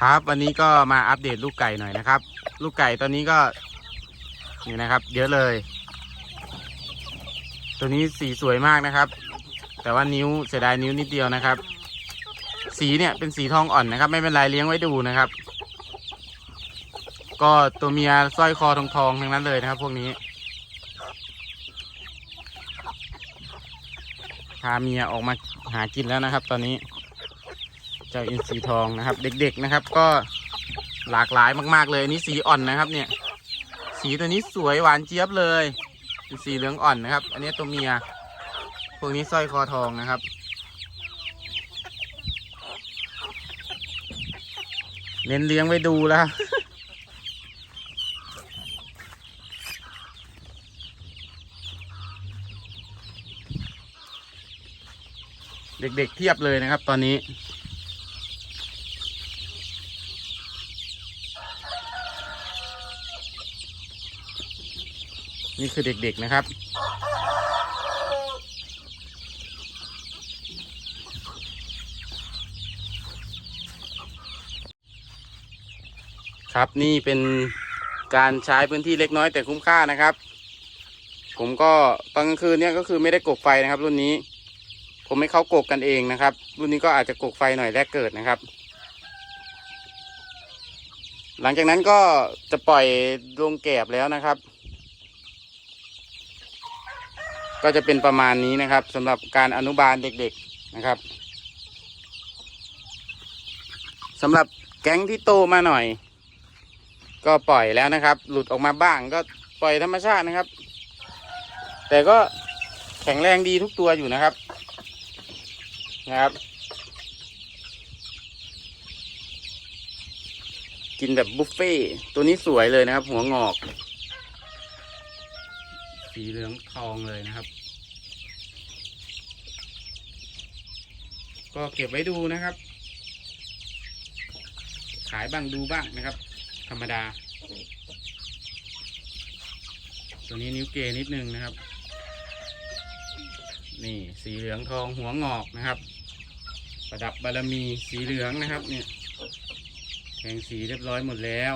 ครับวันนี้ก็มาอัปเดตลูกไก่หน่อยนะครับ ลูกไก่ตอนนี้ก็นี่นะครับ เยอะเลย ตัวนี้สีสวยมากนะครับ แต่ว่านิ้วเสียดายนิ้วนิดเดียวนะครับ สีเนี่ยเป็นสีทองอ่อนนะครับ ไม่เป็นไรเลี้ยงไว้ดูนะครับ ก็ตัวเมียสร้อยคอทองทองทั้งนั้นเลยนะครับ พวกนี้พาเมียออกมาหากินแล้วนะครับ ตอนนี้ เจ้าอินทรีทองนะครับ เด็ก ๆนะครับ ก็หลากหลายมาก ๆ เลยนนี้สีอ่อนนะครับ เนี่ย สีตัวนี้สวยหวานเจี๊ยบเลยเป็นสีเหลืองอ่อนนะครับ อันนี้ตัวเมีย พวกนี้สร้อยคอทองนะครับ เน้นเลี้ยงไว้ดูแล้วเด็กๆเทียบเลยนะครับตอนนี้ นี่คือเด็กๆนะครับ ครับนี่เป็นการใช้พื้นที่เล็กน้อยแต่คุ้มค่านะครับ ผมก็ตอนกลางคืนเนี่ยก็คือไม่ได้กกไฟนะครับ รุ่นนี้ ผมให้เขากกกันเองนะครับ รุ่นนี้ก็อาจจะกกไฟหน่อยแรกเกิดนะครับ หลังจากนั้นก็จะปล่อยลงแกบแล้วนะครับ ก็จะเป็นประมาณนี้นะครับสำหรับการอนุบาลเด็กๆนะครับสำหรับแก๊งที่โตมาหน่อย ก็ปล่อยแล้วนะครับ หลุดออกมาบ้างก็ปล่อยธรรมชาตินะครับ แต่ก็แข็งแรงดีทุกตัวอยู่นะครับนะครับ กินแบบบุฟเฟ่ตัวนี้สวยเลยนะครับ หัวงอก สีเหลืองทองเลยนะครับ ก็เก็บไว้ดูนะครับ ขายบ้างดูบ้างนะครับ ธรรมดา ตัวนี้นิ้วเกนิดนึงนะครับ นี่สีเหลืองทองหัวงอกนะครับ ประดับบารมีสีเหลืองนะครับเนี่ย แทงสีเรียบร้อยหมดแล้ว